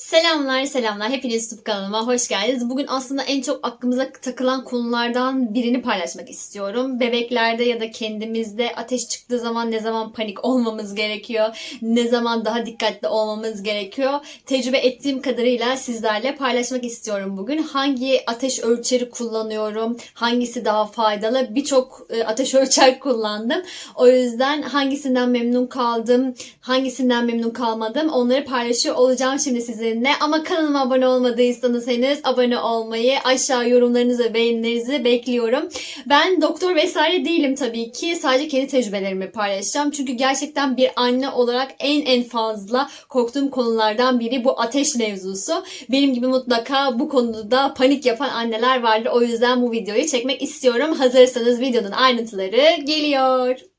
Selamlar selamlar hepiniz YouTube kanalıma hoş geldiniz. Bugün aslında en çok aklımıza takılan konulardan birini paylaşmak istiyorum. Bebeklerde ya da kendimizde ateş çıktığı zaman ne zaman panik olmamız gerekiyor, ne zaman daha dikkatli olmamız gerekiyor. Tecrübe ettiğim kadarıyla sizlerle paylaşmak istiyorum bugün. Hangi ateş ölçeri kullanıyorum, hangisi daha faydalı birçok e, ateş ölçer kullandım. O yüzden hangisinden memnun kaldım, hangisinden memnun kalmadım onları paylaşıyor olacağım şimdi sizinle. Ama kanalıma abone olmadıysanız henüz abone olmayı, aşağı yorumlarınızı ve beğenilerinizi bekliyorum. Ben doktor vesaire değilim tabii ki. Sadece kendi tecrübelerimi paylaşacağım. Çünkü gerçekten bir anne olarak en en fazla korktuğum konulardan biri bu ateş mevzusu. Benim gibi mutlaka bu konuda panik yapan anneler vardır. O yüzden bu videoyu çekmek istiyorum. Hazırsanız videonun ayrıntıları geliyor.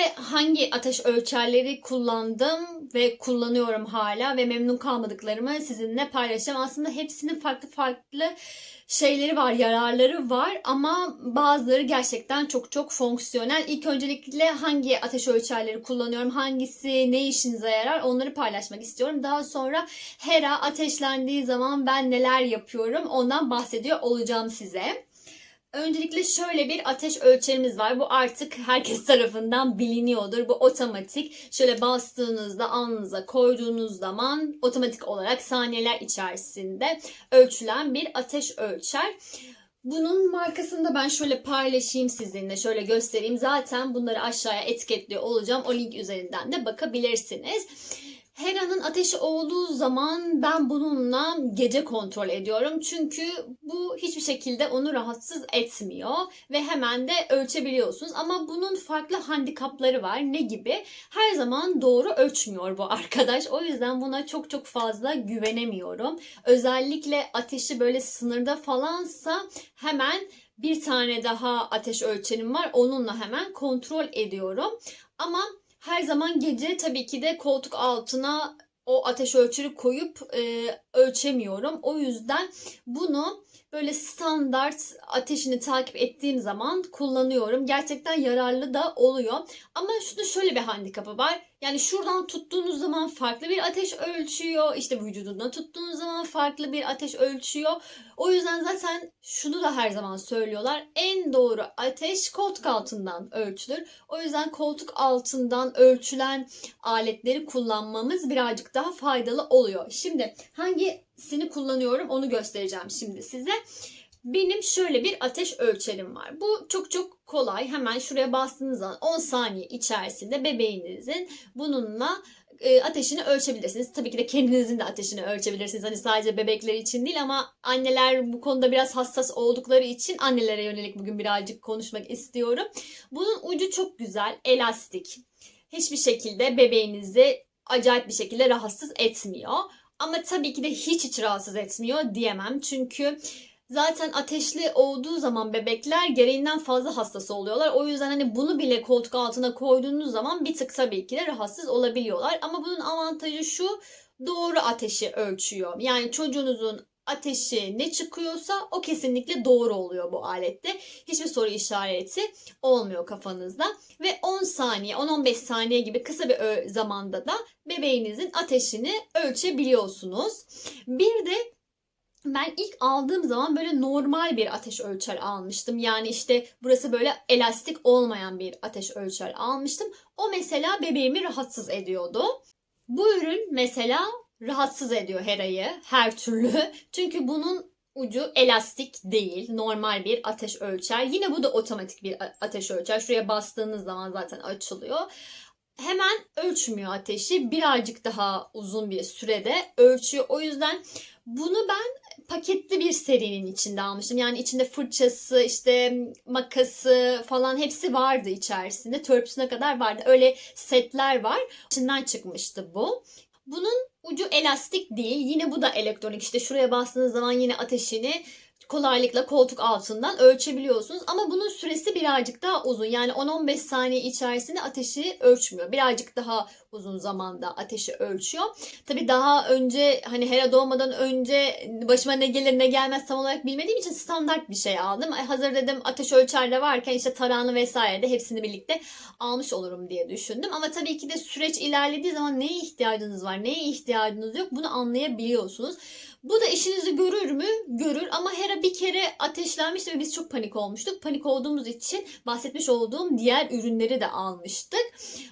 Öncelikle hangi ateş ölçerleri kullandım ve kullanıyorum hala ve memnun kalmadıklarımı sizinle paylaşacağım. Aslında hepsinin farklı farklı şeyleri var, yararları var ama bazıları gerçekten çok çok fonksiyonel. İlk öncelikle hangi ateş ölçerleri kullanıyorum, hangisi ne işinize yarar onları paylaşmak istiyorum. Daha sonra HERA ateşlendiği zaman ben neler yapıyorum ondan bahsediyor olacağım size. Öncelikle şöyle bir ateş ölçerimiz var. Bu artık herkes tarafından biliniyordur. Bu otomatik. Şöyle bastığınızda alnınıza koyduğunuz zaman otomatik olarak saniyeler içerisinde ölçülen bir ateş ölçer. Bunun markasını da ben şöyle paylaşayım sizinle. Şöyle göstereyim. Zaten bunları aşağıya etiketliyor olacağım. O link üzerinden de bakabilirsiniz. Hera'nın ateşi olduğu zaman ben bununla gece kontrol ediyorum. Çünkü bu hiçbir şekilde onu rahatsız etmiyor ve hemen de ölçebiliyorsunuz. Ama bunun farklı handikapları var. Ne gibi? Her zaman doğru ölçmüyor bu arkadaş. O yüzden buna çok çok fazla güvenemiyorum. Özellikle ateşi böyle sınırda falansa hemen bir tane daha ateş ölçenim var. Onunla hemen kontrol ediyorum. Ama her zaman gece tabii ki de koltuk altına o ateş ölçeri koyup e, ölçemiyorum. O yüzden bunu böyle standart ateşini takip ettiğim zaman kullanıyorum. Gerçekten yararlı da oluyor. Ama şurada şöyle bir handikapı var. Yani şuradan tuttuğunuz zaman farklı bir ateş ölçüyor. İşte vücudundan tuttuğunuz zaman farklı bir ateş ölçüyor. O yüzden zaten şunu da her zaman söylüyorlar. En doğru ateş koltuk altından ölçülür. O yüzden koltuk altından ölçülen aletleri kullanmamız birazcık daha faydalı oluyor. Şimdi hangisini kullanıyorum onu göstereceğim şimdi size. Benim şöyle bir ateş ölçerim var. Bu çok çok kolay. Hemen şuraya bastığınız zaman 10 saniye içerisinde bebeğinizin bununla e, ateşini ölçebilirsiniz. Tabii ki de kendinizin de ateşini ölçebilirsiniz. Hani sadece bebekler için değil ama anneler bu konuda biraz hassas oldukları için annelere yönelik bugün birazcık konuşmak istiyorum. Bunun ucu çok güzel, elastik. Hiçbir şekilde bebeğinizi acayip bir şekilde rahatsız etmiyor. Ama tabii ki de hiç hiç rahatsız etmiyor diyemem. Çünkü Zaten ateşli olduğu zaman bebekler gereğinden fazla hastası oluyorlar. O yüzden hani bunu bile koltuk altına koyduğunuz zaman bir tık tabii ki de rahatsız olabiliyorlar. Ama bunun avantajı şu doğru ateşi ölçüyor. Yani çocuğunuzun ateşi ne çıkıyorsa o kesinlikle doğru oluyor bu alette. Hiçbir soru işareti olmuyor kafanızda. Ve 10 saniye, 10-15 saniye gibi kısa bir zamanda da bebeğinizin ateşini ölçebiliyorsunuz. Bir de ben ilk aldığım zaman böyle normal bir ateş ölçer almıştım. Yani işte burası böyle elastik olmayan bir ateş ölçer almıştım. O mesela bebeğimi rahatsız ediyordu. Bu ürün mesela rahatsız ediyor Hera'yı her türlü. Çünkü bunun ucu elastik değil. Normal bir ateş ölçer. Yine bu da otomatik bir ateş ölçer. Şuraya bastığınız zaman zaten açılıyor. Hemen ölçmüyor ateşi. Birazcık daha uzun bir sürede ölçüyor. O yüzden bunu ben paketli bir serinin içinde almıştım. Yani içinde fırçası, işte makası falan hepsi vardı içerisinde. Törpüsüne kadar vardı. Öyle setler var. İçinden çıkmıştı bu. Bunun ucu elastik değil. Yine bu da elektronik. İşte şuraya bastığınız zaman yine ateşini kolaylıkla koltuk altından ölçebiliyorsunuz. Ama bunun süresi birazcık daha uzun. Yani 10-15 saniye içerisinde ateşi ölçmüyor. Birazcık daha uzun zamanda ateşi ölçüyor. Tabii daha önce hani Hera doğmadan önce başıma ne gelir ne gelmez tam olarak bilmediğim için standart bir şey aldım. Ay, Hazır dedim ateş ölçer de varken işte tarağını vesaire de hepsini birlikte almış olurum diye düşündüm. Ama tabii ki de süreç ilerlediği zaman neye ihtiyacınız var, neye ihtiyacınız yok bunu anlayabiliyorsunuz. Bu da işinizi görür mü? Görür ama Hera bir kere ateşlenmişti ve biz çok panik olmuştuk. Panik olduğumuz için bahsetmiş olduğum diğer ürünleri de almıştık.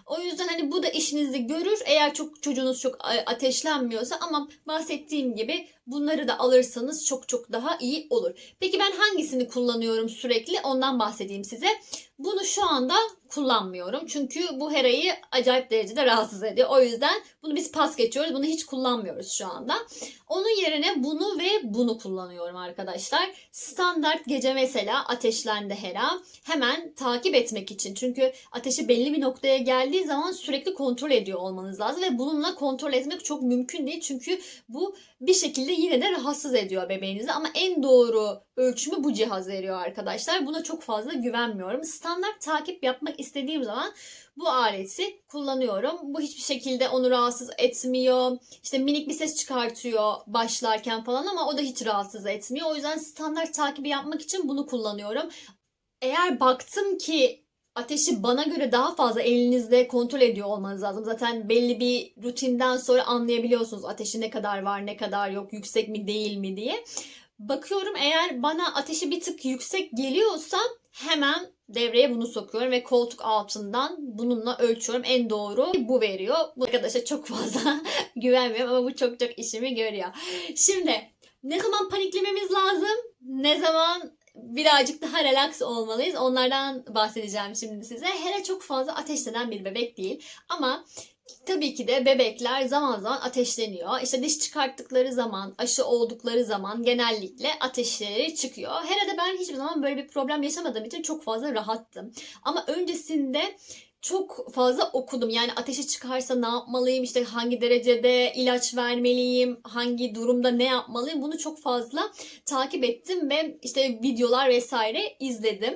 O yüzden hani bu da işinizi görür. Eğer çok çocuğunuz çok a- ateşlenmiyorsa ama bahsettiğim gibi bunları da alırsanız çok çok daha iyi olur. Peki ben hangisini kullanıyorum sürekli? Ondan bahsedeyim size. Bunu şu anda kullanmıyorum. Çünkü bu Hera'yı acayip derecede rahatsız ediyor. O yüzden bunu biz pas geçiyoruz. Bunu hiç kullanmıyoruz şu anda. Onun yerine bunu ve bunu kullanıyorum arkadaşlar. Standart gece mesela ateşlendi Hera. Hemen takip etmek için. Çünkü ateşi belli bir noktaya geldiği zaman sürekli kontrol ediyor olmanız lazım. Ve bununla kontrol etmek çok mümkün değil. Çünkü bu bir şekilde yine de rahatsız ediyor bebeğinizi. Ama en doğru ölçümü bu cihaz veriyor arkadaşlar. Buna çok fazla güvenmiyorum. Standart takip yapmak istediğim zaman bu aleti kullanıyorum. Bu hiçbir şekilde onu rahatsız etmiyor. İşte minik bir ses çıkartıyor başlarken falan ama o da hiç rahatsız etmiyor. O yüzden standart takibi yapmak için bunu kullanıyorum. Eğer baktım ki ateşi bana göre daha fazla elinizde kontrol ediyor olmanız lazım. Zaten belli bir rutinden sonra anlayabiliyorsunuz ateşi ne kadar var, ne kadar yok, yüksek mi değil mi diye. Bakıyorum eğer bana ateşi bir tık yüksek geliyorsa hemen devreye bunu sokuyorum ve koltuk altından bununla ölçüyorum. En doğru bu veriyor. Bu arkadaşa çok fazla güvenmiyorum ama bu çok çok işimi görüyor. Şimdi ne zaman paniklememiz lazım? Ne zaman birazcık daha relax olmalıyız? Onlardan bahsedeceğim şimdi size. Hele çok fazla ateşlenen bir bebek değil. Ama Tabii ki de bebekler zaman zaman ateşleniyor. İşte diş çıkarttıkları zaman, aşı oldukları zaman genellikle ateşleri çıkıyor. Herhalde ben hiçbir zaman böyle bir problem yaşamadığım için çok fazla rahattım. Ama öncesinde çok fazla okudum. Yani ateşi çıkarsa ne yapmalıyım? İşte hangi derecede ilaç vermeliyim? Hangi durumda ne yapmalıyım? Bunu çok fazla takip ettim ve işte videolar vesaire izledim.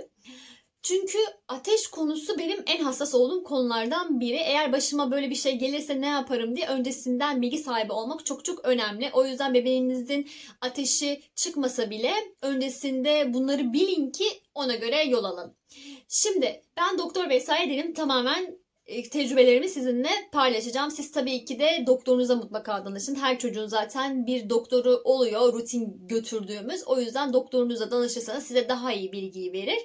Çünkü ateş konusu benim en hassas olduğum konulardan biri. Eğer başıma böyle bir şey gelirse ne yaparım diye öncesinden bilgi sahibi olmak çok çok önemli. O yüzden bebeğinizin ateşi çıkmasa bile öncesinde bunları bilin ki ona göre yol alın. Şimdi ben doktor vesaire değilim. Tamamen e, tecrübelerimi sizinle paylaşacağım. Siz tabii ki de doktorunuza mutlaka danışın. Her çocuğun zaten bir doktoru oluyor rutin götürdüğümüz. O yüzden doktorunuza danışırsanız size daha iyi bilgiyi verir.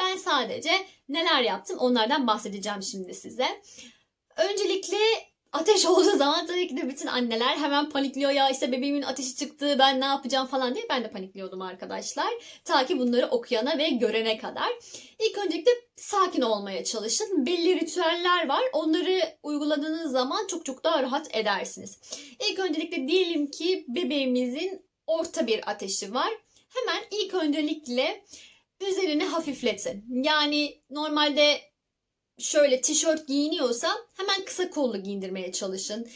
Ben sadece neler yaptım onlardan bahsedeceğim şimdi size. Öncelikle ateş olduğu zaman tabii ki de bütün anneler hemen panikliyor ya işte bebeğimin ateşi çıktı ben ne yapacağım falan diye ben de panikliyordum arkadaşlar. Ta ki bunları okuyana ve görene kadar. İlk öncelikle sakin olmaya çalışın. Belli ritüeller var. Onları uyguladığınız zaman çok çok daha rahat edersiniz. İlk öncelikle diyelim ki bebeğimizin orta bir ateşi var. Hemen ilk öncelikle üzerini hafifletin. Yani normalde şöyle tişört giyiniyorsa hemen kısa kollu giyindirmeye çalışın.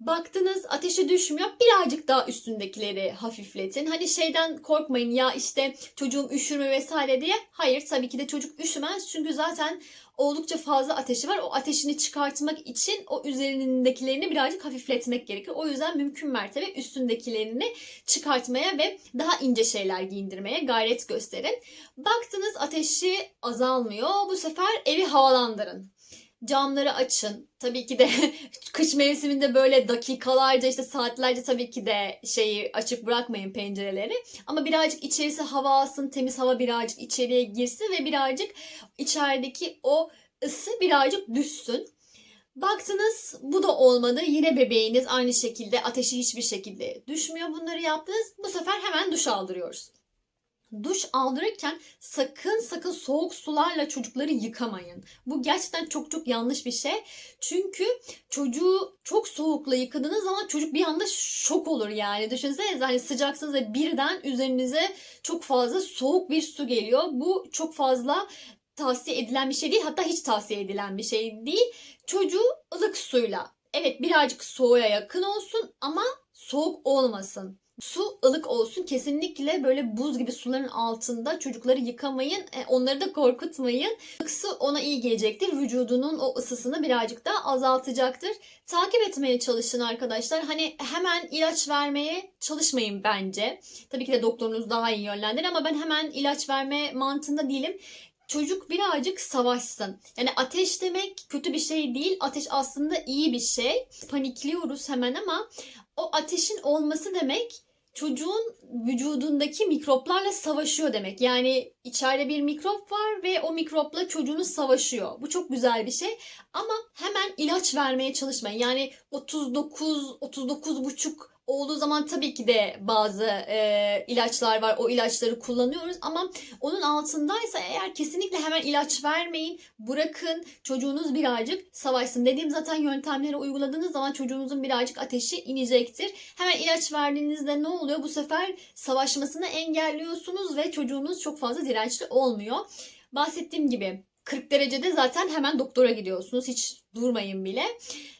Baktınız ateşi düşmüyor birazcık daha üstündekileri hafifletin. Hani şeyden korkmayın ya işte çocuğum üşür mü vesaire diye. Hayır tabii ki de çocuk üşümez çünkü zaten oldukça fazla ateşi var. O ateşini çıkartmak için o üzerindekilerini birazcık hafifletmek gerekiyor. O yüzden mümkün mertebe üstündekilerini çıkartmaya ve daha ince şeyler giyindirmeye gayret gösterin. Baktınız ateşi azalmıyor. Bu sefer evi havalandırın. Camları açın. Tabii ki de kış mevsiminde böyle dakikalarca işte saatlerce tabii ki de şeyi açık bırakmayın pencereleri. Ama birazcık içerisi hava alsın, temiz hava birazcık içeriye girsin ve birazcık içerideki o ısı birazcık düşsün. Baktınız bu da olmadı. Yine bebeğiniz aynı şekilde ateşi hiçbir şekilde düşmüyor. Bunları yaptınız. Bu sefer hemen duş aldırıyoruz. Duş aldırırken sakın sakın soğuk sularla çocukları yıkamayın. Bu gerçekten çok çok yanlış bir şey. Çünkü çocuğu çok soğukla yıkadığınız zaman çocuk bir anda şok olur yani. Düşünsenize hani sıcaksınız ve birden üzerinize çok fazla soğuk bir su geliyor. Bu çok fazla tavsiye edilen bir şey değil. Hatta hiç tavsiye edilen bir şey değil. Çocuğu ılık suyla Evet birazcık soğuğa yakın olsun ama soğuk olmasın. Su ılık olsun. Kesinlikle böyle buz gibi suların altında çocukları yıkamayın. E, onları da korkutmayın. Ilık su ona iyi gelecektir. Vücudunun o ısısını birazcık daha azaltacaktır. Takip etmeye çalışın arkadaşlar. Hani hemen ilaç vermeye çalışmayın bence. Tabii ki de doktorunuz daha iyi yönlendirir ama ben hemen ilaç verme mantığında değilim çocuk birazcık savaşsın. Yani ateş demek kötü bir şey değil. Ateş aslında iyi bir şey. Panikliyoruz hemen ama o ateşin olması demek çocuğun vücudundaki mikroplarla savaşıyor demek. Yani içeride bir mikrop var ve o mikropla çocuğunuz savaşıyor. Bu çok güzel bir şey. Ama hemen ilaç vermeye çalışmayın. Yani 39 39 buçuk olduğu zaman tabii ki de bazı e, ilaçlar var. O ilaçları kullanıyoruz ama onun altındaysa eğer kesinlikle hemen ilaç vermeyin. Bırakın çocuğunuz birazcık savaşsın. Dediğim zaten yöntemleri uyguladığınız zaman çocuğunuzun birazcık ateşi inecektir. Hemen ilaç verdiğinizde ne oluyor? Bu sefer savaşmasını engelliyorsunuz ve çocuğunuz çok fazla dirençli olmuyor. Bahsettiğim gibi 40 derecede zaten hemen doktora gidiyorsunuz. Hiç durmayın bile.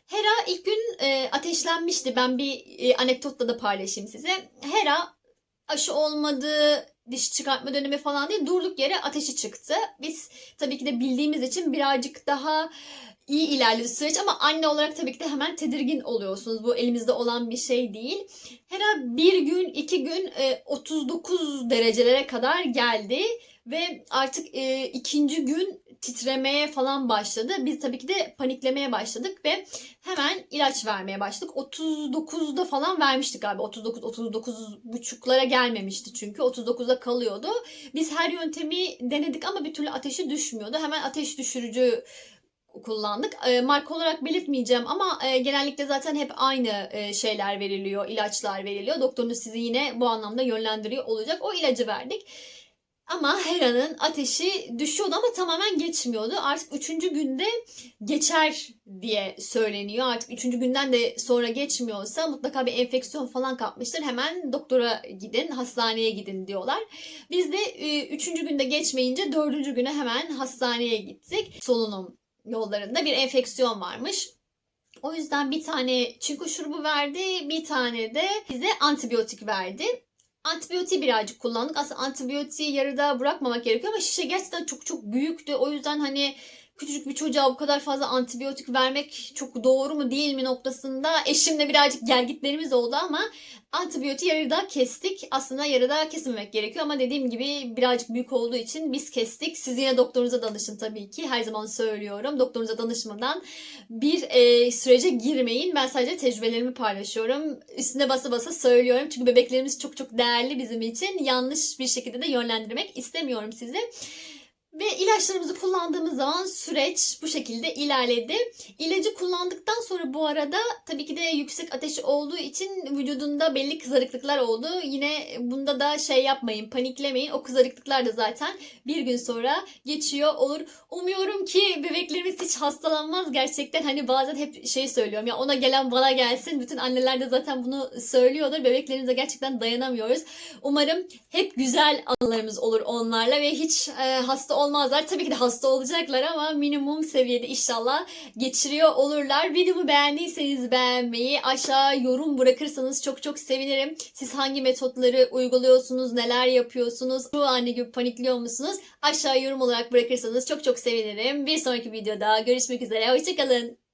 Hera ilk gün e, ateşlenmişti. Ben bir e, anekdotla da paylaşayım size. Hera aşı olmadı, diş çıkartma dönemi falan değil durduk yere ateşi çıktı. Biz tabii ki de bildiğimiz için birazcık daha iyi ilerledi süreç ama anne olarak tabii ki de hemen tedirgin oluyorsunuz. Bu elimizde olan bir şey değil. Hera bir gün, iki gün e, 39 derecelere kadar geldi ve artık e, ikinci gün titremeye falan başladı. Biz tabii ki de paniklemeye başladık ve hemen ilaç vermeye başladık. 39'da falan vermiştik galiba. 39 39 buçuklara gelmemişti çünkü 39'da kalıyordu. Biz her yöntemi denedik ama bir türlü ateşi düşmüyordu. Hemen ateş düşürücü kullandık. E, marka olarak belirtmeyeceğim ama e, genellikle zaten hep aynı e, şeyler veriliyor, ilaçlar veriliyor. Doktorunuz sizi yine bu anlamda yönlendiriyor olacak. O ilacı verdik. Ama Hera'nın ateşi düşüyordu ama tamamen geçmiyordu. Artık üçüncü günde geçer diye söyleniyor. Artık üçüncü günden de sonra geçmiyorsa mutlaka bir enfeksiyon falan kapmıştır. Hemen doktora gidin, hastaneye gidin diyorlar. Biz de e, üçüncü günde geçmeyince dördüncü güne hemen hastaneye gittik. Solunum yollarında bir enfeksiyon varmış. O yüzden bir tane çinko şurubu verdi, bir tane de bize antibiyotik verdi. Antibiyotiği birazcık kullandık. Aslında antibiyotiği yarıda bırakmamak gerekiyor ama şişe gerçekten çok çok büyüktü. O yüzden hani küçücük bir çocuğa bu kadar fazla antibiyotik vermek çok doğru mu değil mi noktasında eşimle birazcık gergitlerimiz oldu ama antibiyotiği yarıda kestik. Aslında yarıda kesmemek gerekiyor ama dediğim gibi birazcık büyük olduğu için biz kestik. Siz yine doktorunuza danışın tabii ki. Her zaman söylüyorum. Doktorunuza danışmadan bir e, sürece girmeyin. Ben sadece tecrübelerimi paylaşıyorum. Üstüne basa basa söylüyorum. Çünkü bebeklerimiz çok çok değerli bizim için. Yanlış bir şekilde de yönlendirmek istemiyorum sizi. Ve ilaçlarımızı kullandığımız zaman süreç bu şekilde ilerledi. İlacı kullandıktan sonra bu arada tabii ki de yüksek ateş olduğu için vücudunda belli kızarıklıklar oldu. Yine bunda da şey yapmayın, paniklemeyin. O kızarıklıklar da zaten bir gün sonra geçiyor olur. Umuyorum ki bebeklerimiz hiç hastalanmaz gerçekten. Hani bazen hep şey söylüyorum ya ona gelen bana gelsin. Bütün anneler de zaten bunu söylüyordur. Bebeklerimize gerçekten dayanamıyoruz. Umarım hep güzel anılarımız olur onlarla ve hiç e, hasta olmazlar. Tabii ki de hasta olacaklar ama minimum seviyede inşallah geçiriyor olurlar. Videomu beğendiyseniz beğenmeyi, aşağı yorum bırakırsanız çok çok sevinirim. Siz hangi metotları uyguluyorsunuz, neler yapıyorsunuz, bu anne gibi panikliyor musunuz? Aşağı yorum olarak bırakırsanız çok çok sevinirim. Bir sonraki videoda görüşmek üzere. Hoşçakalın.